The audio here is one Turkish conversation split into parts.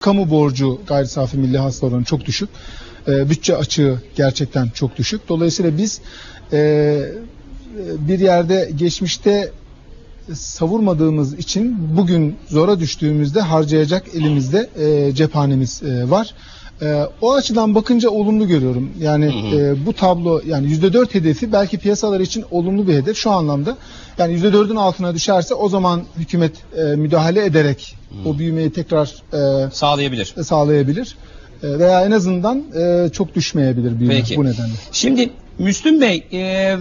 Kamu borcu gayri safi milli hasıla oranı çok düşük. E, bütçe açığı gerçekten çok düşük. Dolayısıyla biz e, bir yerde geçmişte savurmadığımız için bugün zora düştüğümüzde harcayacak elimizde e, cephanemiz e, var. E, o açıdan bakınca olumlu görüyorum. Yani e, bu tablo yani %4 hedefi belki piyasalar için olumlu bir hedef şu anlamda. Yani %4'ün altına düşerse o zaman hükümet e, müdahale ederek o büyümeyi tekrar e, Sağlayabilir. sağlayabilir. E, veya en azından e, çok düşmeyebilir büyüme Peki. bu nedenle. Şimdi Müslüm Bey, e, e,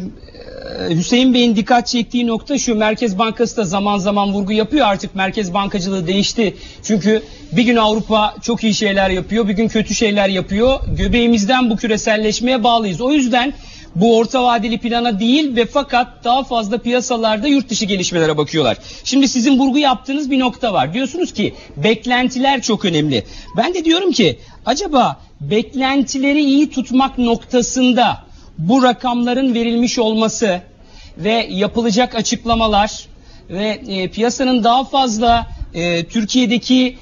Hüseyin Bey'in dikkat çektiği nokta şu. Merkez Bankası da zaman zaman vurgu yapıyor. Artık merkez bankacılığı değişti. Çünkü bir gün Avrupa çok iyi şeyler yapıyor, bir gün kötü şeyler yapıyor. Göbeğimizden bu küreselleşmeye bağlıyız. O yüzden bu orta vadeli plana değil ve fakat daha fazla piyasalarda yurt dışı gelişmelere bakıyorlar. Şimdi sizin vurgu yaptığınız bir nokta var. Diyorsunuz ki beklentiler çok önemli. Ben de diyorum ki acaba beklentileri iyi tutmak noktasında bu rakamların verilmiş olması ve yapılacak açıklamalar ve e, piyasanın daha fazla e, Türkiye'deki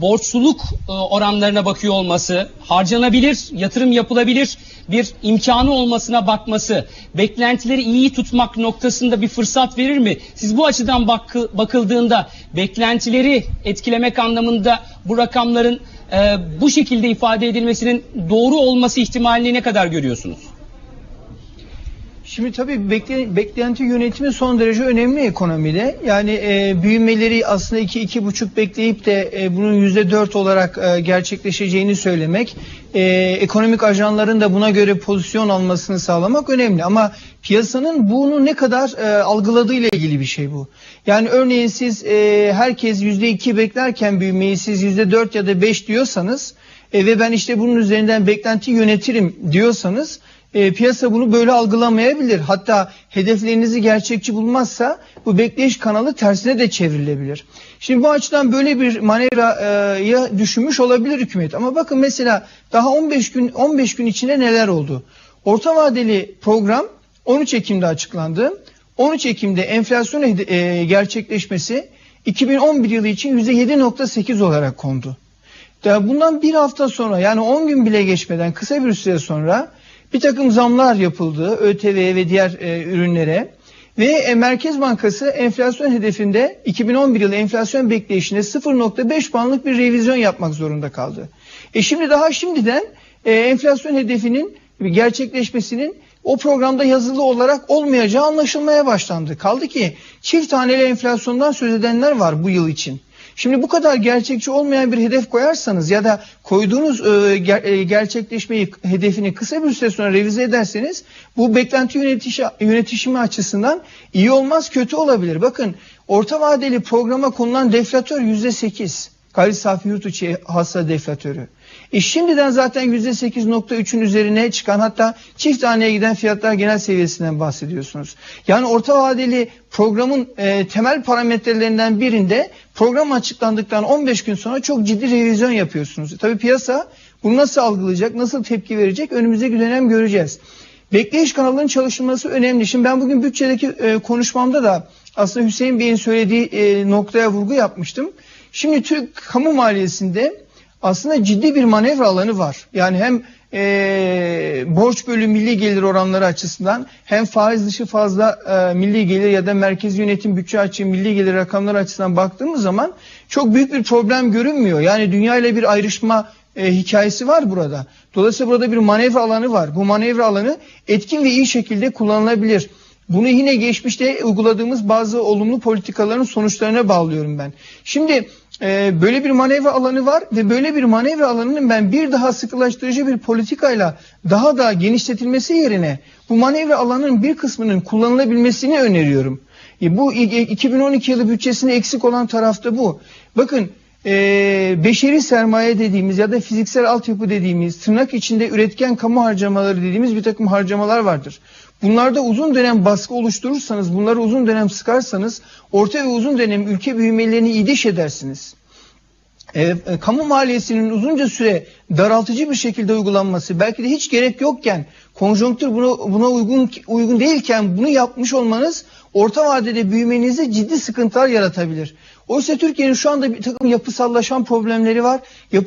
borçluluk e, oranlarına bakıyor olması, harcanabilir, yatırım yapılabilir bir imkanı olmasına bakması, beklentileri iyi tutmak noktasında bir fırsat verir mi? Siz bu açıdan bakı- bakıldığında beklentileri etkilemek anlamında bu rakamların e, bu şekilde ifade edilmesinin doğru olması ihtimalini ne kadar görüyorsunuz? Şimdi tabii bekle, beklenti yönetimi son derece önemli ekonomide. Yani e, büyümeleri aslında 2-2,5 bekleyip de e, bunun %4 olarak e, gerçekleşeceğini söylemek, e, ekonomik ajanların da buna göre pozisyon almasını sağlamak önemli. Ama piyasanın bunu ne kadar e, algıladığıyla ilgili bir şey bu. Yani örneğin siz e, herkes %2 beklerken büyümeyi siz %4 ya da 5 diyorsanız e, ve ben işte bunun üzerinden beklenti yönetirim diyorsanız e, piyasa bunu böyle algılamayabilir. Hatta hedeflerinizi gerçekçi bulmazsa bu bekleyiş kanalı tersine de çevrilebilir. Şimdi bu açıdan böyle bir manevraya düşünmüş olabilir hükümet. Ama bakın mesela daha 15 gün 15 gün içinde neler oldu? Orta vadeli program 13 Ekim'de açıklandı. 13 Ekim'de enflasyon e, gerçekleşmesi 2011 yılı için %7.8 olarak kondu. Bundan bir hafta sonra yani 10 gün bile geçmeden kısa bir süre sonra bir takım zamlar yapıldı ÖTV'ye ve diğer e, ürünlere. Ve e, Merkez Bankası enflasyon hedefinde 2011 yılı enflasyon bekleyişine 0.5 puanlık bir revizyon yapmak zorunda kaldı. E şimdi daha şimdiden e, enflasyon hedefinin gerçekleşmesinin o programda yazılı olarak olmayacağı anlaşılmaya başlandı. Kaldı ki çift haneli enflasyondan söz edenler var bu yıl için. Şimdi bu kadar gerçekçi olmayan bir hedef koyarsanız ya da koyduğunuz e, e, gerçekleşmeyi hedefini kısa bir süre sonra revize ederseniz bu beklenti yönetişi, yönetişimi açısından iyi olmaz kötü olabilir. Bakın orta vadeli programa konulan deflatör yüzde sekiz. Gayri safi yurt içi hassa deflatörü. E şimdiden zaten %8.3'ün üzerine çıkan hatta çift haneye giden fiyatlar genel seviyesinden bahsediyorsunuz. Yani orta vadeli programın e, temel parametrelerinden birinde program açıklandıktan 15 gün sonra çok ciddi revizyon yapıyorsunuz. Tabii piyasa bunu nasıl algılayacak, nasıl tepki verecek önümüzdeki dönem göreceğiz. Bekleyiş kanalının çalışılması önemli. Şimdi ben bugün bütçedeki e, konuşmamda da aslında Hüseyin Bey'in söylediği e, noktaya vurgu yapmıştım. Şimdi Türk kamu maliyesinde aslında ciddi bir manevra alanı var. Yani hem e, borç bölü milli gelir oranları açısından hem faiz dışı fazla e, milli gelir ya da merkezi yönetim bütçe açığı milli gelir rakamları açısından baktığımız zaman çok büyük bir problem görünmüyor. Yani dünya ile bir ayrışma e, hikayesi var burada. Dolayısıyla burada bir manevra alanı var. Bu manevra alanı etkin ve iyi şekilde kullanılabilir. Bunu yine geçmişte uyguladığımız bazı olumlu politikaların sonuçlarına bağlıyorum ben. Şimdi e, böyle bir manevra alanı var ve böyle bir manevra alanının ben bir daha sıkılaştırıcı bir politikayla daha da genişletilmesi yerine bu manevra alanının bir kısmının kullanılabilmesini öneriyorum. E, bu i- 2012 yılı bütçesinde eksik olan tarafta bu. Bakın e, beşeri sermaye dediğimiz ya da fiziksel altyapı dediğimiz tırnak içinde üretken kamu harcamaları dediğimiz bir takım harcamalar vardır. Bunlarda uzun dönem baskı oluşturursanız, bunları uzun dönem sıkarsanız orta ve uzun dönem ülke büyümelerini idiş edersiniz. E, kamu maliyesinin uzunca süre daraltıcı bir şekilde uygulanması belki de hiç gerek yokken konjonktür buna, buna uygun uygun değilken bunu yapmış olmanız orta vadede büyümenize ciddi sıkıntılar yaratabilir. Oysa Türkiye'nin şu anda bir takım yapısallaşan problemleri var. Yapı